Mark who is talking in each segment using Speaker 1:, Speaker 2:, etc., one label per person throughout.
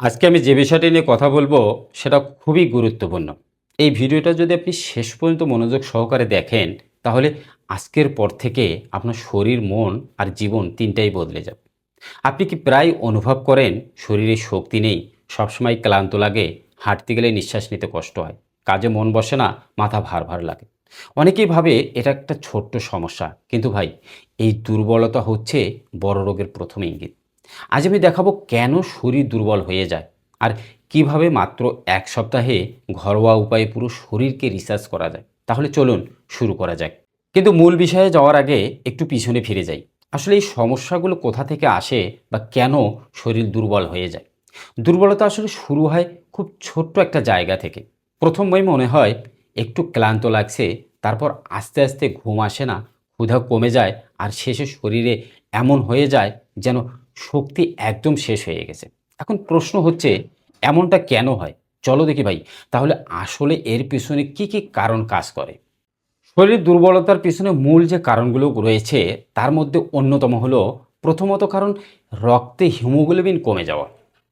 Speaker 1: আজকে আমি যে বিষয়টি নিয়ে কথা বলব, সেটা খুবই গুরুত্বপূর্ণ। এই ভিডিওটা যদি আপনি শেষ পর্যন্ত মনোযোগ সহকারে দেখেন, তাহলে আজকের পর থেকে আপনার শরীর, মন আর জীবন তিনটাই বদলে যাবে। আপনি কি প্রায় অনুভব করেন, শরীরে শক্তি নেই, সবসময় ক্লান্ত লাগে, হাঁটতে গেলে নিঃশ্বাস নিতে কষ্ট হয়, কাজে মন বসে না, মাথা ভার ভার লাগে? অনেকেই ভাবে এটা একটা ছোট্ট সমস্যা, কিন্তু ভাই, এই দুর্বলতা হচ্ছে বড় রোগের প্রথম ইঙ্গিত। আজ আমি দেখাবো কেন শরীর দুর্বল হয়ে যায় আর কীভাবে মাত্র এক সপ্তাহে ঘরোয়া উপায়ে পুরো শরীরকে রিসার্চ করা যায়। তাহলে চলুন শুরু করা যাক। কিন্তু মূল বিষয়ে যাওয়ার আগে একটু পিছনে ফিরে যাই। আসলে এই সমস্যাগুলো কোথা থেকে আসে বা কেন শরীর দুর্বল হয়ে যায়? দুর্বলতা আসলে শুরু হয় খুব ছোট্ট একটা জায়গা থেকে। প্রথমই মনে হয় একটু ক্লান্ত লাগছে, তারপর আস্তে আস্তে ঘুম আসে না, ক্ষুধা কমে যায় আর শেষে শরীরে এমন হয়ে যায় যেন শক্তি একদম শেষ হয়ে গেছে। এখন প্রশ্ন হচ্ছে, এমনটা কেন হয়? চলো দেখি ভাই, তাহলে আসলে এর পিছনে কি কি কারণ কাজ করে? শরীর দুর্বলতার পিছনে মূল যে কারণগুলো রয়েছে, তার মধ্যে অন্যতম হলো, প্রথমত কারণ, রক্তে হিমোগ্লোবিন কমে যাওয়া।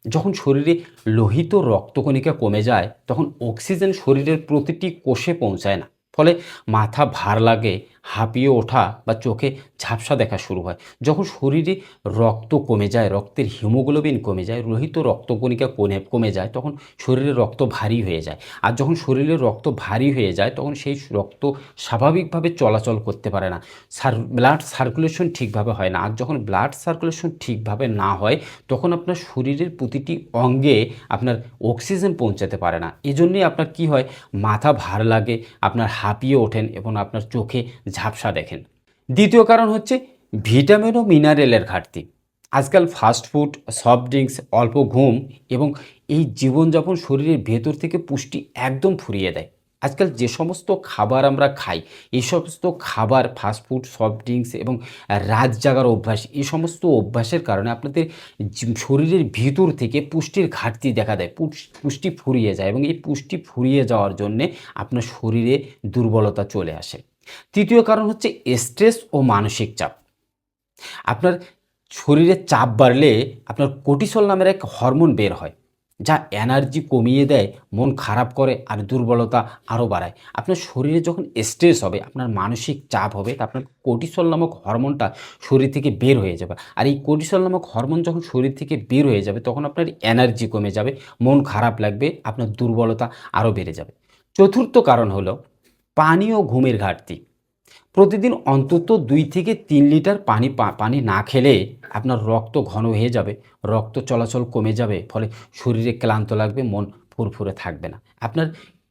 Speaker 1: যখন শরীরে লোহিত রক্তকণিকা কমে যায়, তখন অক্সিজেন শরীরের প্রতিটি কোষে পৌঁছায় না। ফলে মাথা ভার লাগে হাঁপিয়ে ওঠা বা চোখে ঝাপসা দেখা শুরু হয়। যখন শরীরে রক্ত কমে যায়, রক্তের হিমোগ্লোবিন কমে যায় লোহিত রক্তকণিকা কমে কমে যায়, তখন শরীরে রক্ত ভারী হয়ে যায়। আর যখন শরীরে রক্ত ভারী হয়ে যায়, তখন সেই রক্ত স্বাভাবিকভাবে চলাচল করতে পারে না। সার, ব্লাড সার্কুলেশন ঠিকভাবে হয় না। আর যখন ব্লাড সার্কুলেশন ঠিকভাবে না হয়, তখন আপনার শরীরের প্রতিটি অঙ্গে আপনার অক্সিজেন পৌঁছাতে পারে না। এজন্যই আপনার কি হয়? মাথা ভার লাগে, আপনার হাঁপিয়ে ওঠেন এবং আপনার চোখে ঝাপসা দেখেন। দ্বিতীয় কারণ হচ্ছে ভিটামিন ও মিনারেলের ঘাটতি। আজকাল ফাস্ট ফুড, সফট ড্রিঙ্কস, অল্প ঘুম এবং এই জীবনযাপন শরীরের ভেতর থেকে পুষ্টি একদম ফুরিয়ে দেয়। আজকাল যে সমস্ত খাবার আমরা খাই, এই সমস্ত খাবার ফাস্টফুড সফট ড্রিঙ্কস এবং রাত জাগার অভ্যাস, এই সমস্ত অভ্যাসের কারণে আপনাদের শরীরের ভিতর থেকে পুষ্টির ঘাটতি দেখা দেয় পুষ- পুষ্টি ফুরিয়ে যায় এবং এই পুষ্টি ফুরিয়ে যাওয়ার জন্যে আপনার শরীরে দুর্বলতা চলে আসে। তৃতীয় কারণ হচ্ছে স্ট্রেস ও মানসিক চাপ। আপনার শরীরে চাপ বাড়লে আপনার কোর্টিসল নামের এক হরমোন বের হয়, যা এনার্জি কমিয়ে দেয়, মন খারাপ করে আর দুর্বলতা আরও বাড়ায়। আপনার শরীরে যখন স্ট্রেস হবে, আপনার মানসিক চাপ হবে, তা আপনার কোর্টিসল নামক হরমোনটা শরীর থেকে বের হয়ে যাবে। আর এই কোর্টিসল নামক হরমোন যখন শরীর থেকে বের হয়ে যাবে, তখন আপনার এনার্জি কমে যাবে, মন খারাপ লাগবে, আপনার দুর্বলতা আরও বেড়ে যাবে। চতুর্থ কারণ হলো পানি ও ঘুমের ঘাটতি। প্রতিদিন অন্তত দুই থেকে তিন লিটার পানি পানি না খেলে আপনার রক্ত ঘন হয়ে যাবে, রক্ত চলাচল কমে যাবে, ফলে শরীরে ক্লান্ত লাগবে, মন ফুরফুরে থাকবে না। আপনার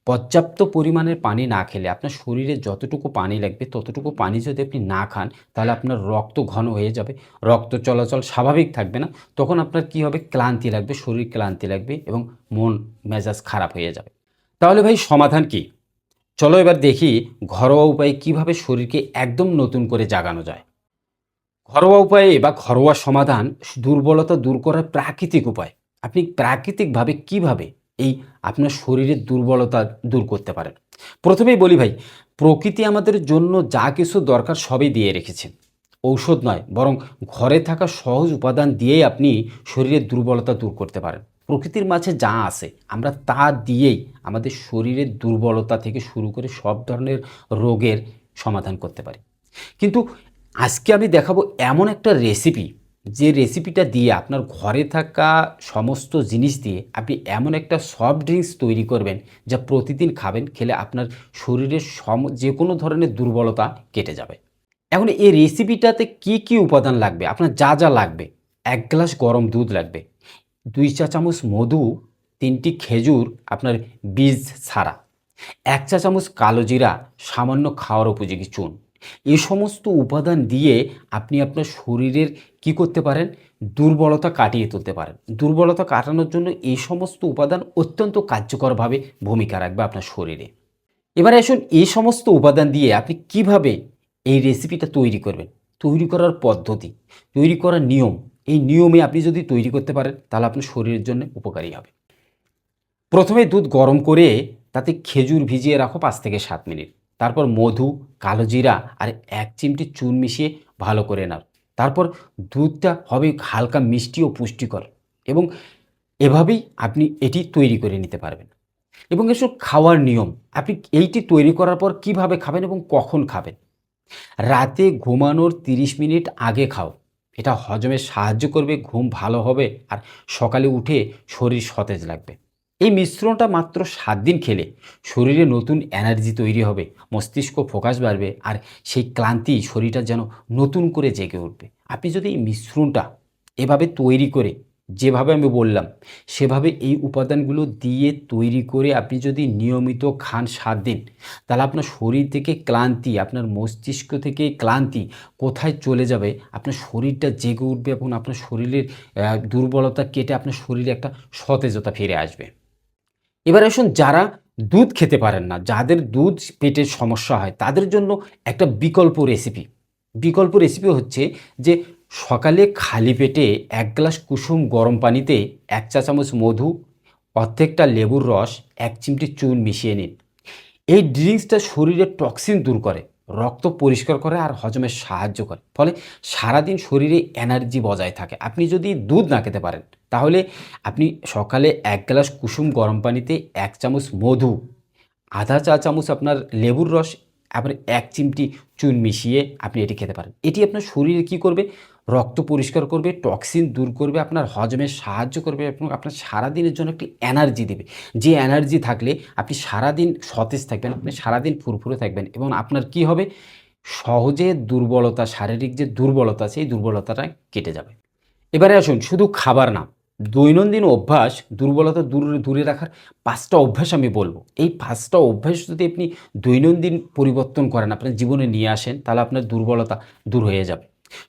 Speaker 1: পর্যাপ্ত পরিমাণের পানি না খেলে, আপনার শরীরে যতটুকু পানি লাগবে, ততটুকু পানি যদি আপনি না খান, তাহলে আপনার রক্ত ঘন হয়ে যাবে, রক্ত চলাচল স্বাভাবিক থাকবে না, তখন আপনার কি হবে? ক্লান্তি লাগবে, শরীর ক্লান্তি লাগবে এবং মন, মেজাজ খারাপ হয়ে যাবে। তাহলে ভাই, সমাধান কি? চলো এবার দেখি ঘরোয়া উপায়ে কীভাবে শরীরকে একদম নতুন করে জাগানো যায়। ঘরোয়া উপায়ে বা ঘরোয়া সমাধান দুর্বলতা দূর করার প্রাকৃতিক উপায়। আপনি প্রাকৃতিকভাবে কীভাবে এই আপনার শরীরের দুর্বলতা দূর করতে পারেন? প্রথমেই বলি ভাই, প্রকৃতি আমাদের জন্য যা কিছু দরকার সবই দিয়ে রেখেছে ঔষধ নয়, বরং ঘরে থাকা সহজ উপাদান দিয়েই আপনি শরীরের দুর্বলতা দূর করতে পারেন। প্রকৃতির মাঝে যা আছে, আমরা তা দিয়েই আমাদের শরীরের দুর্বলতা থেকে শুরু করে সব ধরনের রোগের সমাধান করতে পারি। কিন্তু আজকে আমি দেখাবো এমন একটা রেসিপি যে রেসিপিটা দিয়ে আপনার ঘরে থাকা সমস্ত জিনিস দিয়ে আপনি এমন একটা সফট ড্রিঙ্কস তৈরি করবেন, যা প্রতিদিন খাবেন, খেলে আপনার শরীরের সম, যে কোনো ধরনের দুর্বলতা কেটে যাবে। এখন এই রেসিপিটাতে কি কি উপাদান লাগবে? আপনার যা যা লাগবে, এক গ্লাস গরম দুধ লাগবে। দুই চা চামচ মধু, তিনটি খেজুর, আপনার বীজ ছাড়া। এক চা চামচ কালো জিরা, সামান্য খাওয়ার উপযোগী চুন। এই সমস্ত উপাদান দিয়ে আপনি আপনার শরীরের কি করতে পারেন? দুর্বলতা কাটিয়ে তুলতে পারেন। দুর্বলতা কাটানোর জন্য এই সমস্ত উপাদান অত্যন্ত কার্যকরভাবে ভূমিকা রাখবে আপনার শরীরে। এবারে আসুন এই সমস্ত উপাদান দিয়ে আপনি কীভাবে এই রেসিপিটা তৈরি করবেন? তৈরি করার পদ্ধতি, তৈরি করার নিয়ম এই নিয়মে আপনি যদি তৈরি করতে পারেন, তাহলে আপনার শরীরের জন্য উপকারী হবে। প্রথমে দুধ গরম করে তাতে খেজুর ভিজিয়ে রাখো পাঁচ থেকে সাত মিনিট। তারপর মধু, কালো জিরা আর এক চিমটি চুন মিশিয়ে ভালো করে নাও তারপর দুধটা হবে হালকা মিষ্টি ও পুষ্টিকর এবং এভাবেই আপনি এটি তৈরি করে নিতে পারবেন। এবং এসব খাওয়ার নিয়ম, আপনি এইটি তৈরি করার পর কীভাবে খাবেন এবং কখন খাবেন? রাতে ঘুমানোর 30 মিনিট আগে খাও। এটা হজমে সাহায্য করবে, ঘুম ভালো হবে আর সকালে উঠে শরীর সতেজ লাগবে। এই মিশ্রণটা মাত্র সাত দিন খেলে শরীরে নতুন এনার্জি তৈরি হবে, মস্তিষ্ক ফোকাস বাড়বে আর সেই ক্লান্তি শরীরটা যেন নতুন করে জেগে উঠবে। আপনি যদি এই মিশ্রণটা এভাবে তৈরি করে যেভাবে আমি বললাম, সেভাবে এই উপাদানগুলো দিয়ে তৈরি করে আপনি যদি নিয়মিত খান সাত দিন, তাহলে আপনার শরীর থেকে ক্লান্তি, আপনার মস্তিষ্ক থেকে ক্লান্তি কোথায় চলে যাবে? আপনার শরীরটা জেগে উঠবে এবং আপনার শরীরের দুর্বলতা কেটে আপনার শরীরে একটা সতেজতা ফিরে আসবে। এবার আসুন যারা দুধ খেতে পারেন না, যাদের দুধ পেটের সমস্যা হয়, তাদের জন্য একটা বিকল্প রেসিপি বিকল্প রেসিপি হচ্ছে যে সকালে খালি পেটে এক গ্লাস কুসুম গরম পানিতে এক চা চামচ মধু, অর্ধেকটা লেবুর রস, এক চিমটি চুন মিশিয়ে নিন। এই ড্রিঙ্কসটা শরীরের টক্সিন দূর করে, রক্ত পরিষ্কার করে আর হজমে সাহায্য করে। ফলে সারাদিন শরীরে এনার্জি বজায় থাকে। আপনি যদি দুধ না খেতে পারেন, তাহলে আপনি সকালে এক গ্লাস কুসুম গরম পানিতে এক চামচ মধু, আধা চা চামচ আপনার লেবুর রস আবার এক চিমটি চুন মিশিয়ে আপনি এটি খেতে পারেন। এটি আপনার শরীরে কি করবে? রক্ত পরিষ্কার করবে, টক্সিন দূর করবে, আপনার হজমে সাহায্য করবে এবং আপনার সারাদিনের জন্য একটি এনার্জি দেবে। যে এনার্জি থাকলে আপনি সারাদিন সতেজ থাকবেন, আপনি সারাদিন ফুরফুরে থাকবেন এবং আপনার কি হবে? সহজে দুর্বলতা, শারীরিক যে দুর্বলতা সেই দুর্বলতাটা কেটে যাবে। এবারে আসুন, শুধু খাবার না দৈনন্দিন অভ্যাস দুর্বলতা দূরে দূরে রাখার পাঁচটা অভ্যাস আমি বলব। এই পাঁচটা অভ্যাস যদি আপনি দৈনন্দিন পরিবর্তন করেন, আপনার জীবনে নিয়ে আসেন, তাহলে আপনার দুর্বলতা দূর হয়ে যাবে।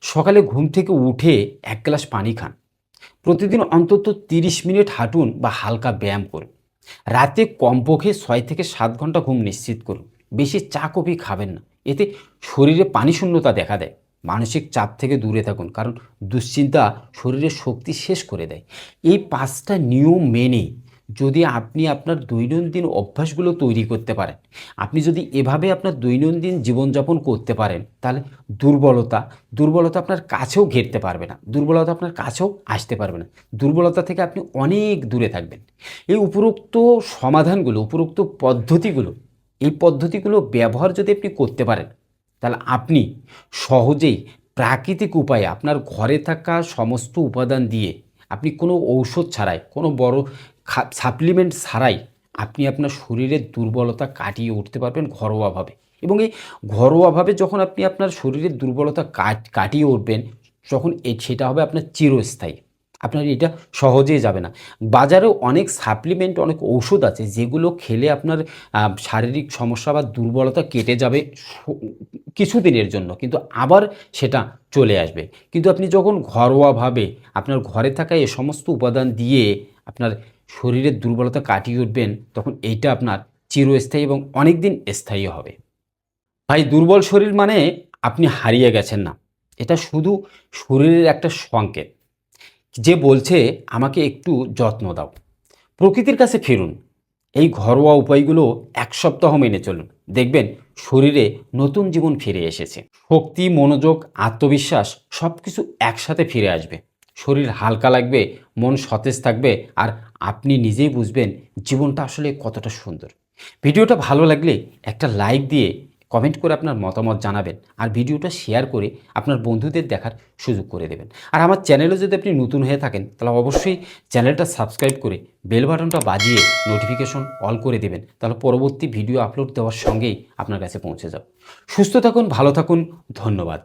Speaker 1: সকালে ঘুম থেকে উঠে এক গ্লাস পানি খান। প্রতিদিন অন্তত 30 মিনিট হাঁটুন বা হালকা ব্যায়াম করুন। রাতে কমপক্ষে ছয় থেকে সাত ঘণ্টা ঘুম নিশ্চিত করুন। বেশি চা, কফি খাবেন না। এতে শরীরে পানি শূন্যতা দেখা দেয়। মানসিক চাপ থেকে দূরে থাকুন, কারণ দুশ্চিন্তা শরীরের শক্তি শেষ করে দেয়। এই পাঁচটা নিয়ম মেনে যদি আপনি আপনার দৈনন্দিন অভ্যাসগুলো তৈরি করতে পারেন, আপনি যদি এভাবে আপনার দৈনন্দিন জীবনযাপন করতে পারেন, তাহলে দুর্বলতা দুর্বলতা আপনার কাছেও ঘেরতে পারবে না, দুর্বলতা আপনার কাছেও আসতে পারবে না, দুর্বলতা থেকে আপনি অনেক দূরে থাকবেন। এই উপরোক্ত সমাধানগুলো, উপরোক্ত পদ্ধতিগুলো, এই পদ্ধতিগুলো ব্যবহার যদি আপনি করতে পারেন তাহলে আপনি সহজেই প্রাকৃতিক উপায়ে আপনার ঘরে থাকা সমস্ত উপাদান দিয়ে আপনি কোনো ঔষধ ছাড়াই, কোনো বড় সাপ্লিমেন্ট ছাড়াই আপনি আপনার শরীরের দুর্বলতা কাটিয়ে উঠতে পারবেন ঘরোয়াভাবে। এবং এই ঘরোয়াভাবে যখন আপনি আপনার শরীরের দুর্বলতা কাট- কাটিয়ে উঠবেন, তখন সেটা হবে আপনার চিরস্থায়ী। আপনার এটা সহজেই যাবে না। বাজারেও অনেক সাপ্লিমেন্ট অনেক ঔষধ আছে যেগুলো খেলে আপনার শারীরিক সমস্যা বা দুর্বলতা কেটে যাবে কিছুদিনের জন্য। কিন্তু আবার সেটা চলে আসবে। কিন্তু আপনি যখন ঘরোয়াভাবে আপনার ঘরে থাকা এ সমস্ত উপাদান দিয়ে আপনার শরীরের দুর্বলতা কাটিয়ে উঠবেন, তখন এইটা আপনার চিরস্থায়ী এবং অনেক দিন স্থায়ী হবে। ভাই, দুর্বল শরীর মানে আপনি হারিয়ে গেছেন না। এটা শুধু শরীরের একটা সংকেত। যে বলছে, আমাকে একটু যত্ন দাও। প্রকৃতির কাছে ফিরুন। এই ঘরোয়া উপায়গুলো এক সপ্তাহ মেনে চলুন। দেখবেন, শরীরে নতুন জীবন ফিরে এসেছে। শক্তি, মনোযোগ, আত্মবিশ্বাস সব কিছু একসাথে ফিরে আসবে। শরীর হালকা লাগবে, মন সতেজ থাকবে, আর আপনি নিজেই বুঝবেন জীবনটা আসলে কতটা সুন্দর। ভিডিওটা ভালো লাগলে একটা লাইক দিয়ে কমেন্ট করে আপনার মতামত জানাবেন আর ভিডিওটা শেয়ার করে আপনার বন্ধুদের দেখার সুযোগ করে দেবেন। আর আমার চ্যানেলে যদি আপনি নতুন হয়ে থাকেন, তাহলে অবশ্যই চ্যানেলটা সাবস্ক্রাইব করে বেল বাটনটা বাজিয়ে নোটিফিকেশন অল করে দেবেন, তাহলে পরবর্তী ভিডিও আপলোড দেওয়ার সঙ্গেই আপনার কাছে পৌঁছে যাও সুস্থ থাকুন, ভালো থাকুন, ধন্যবাদ।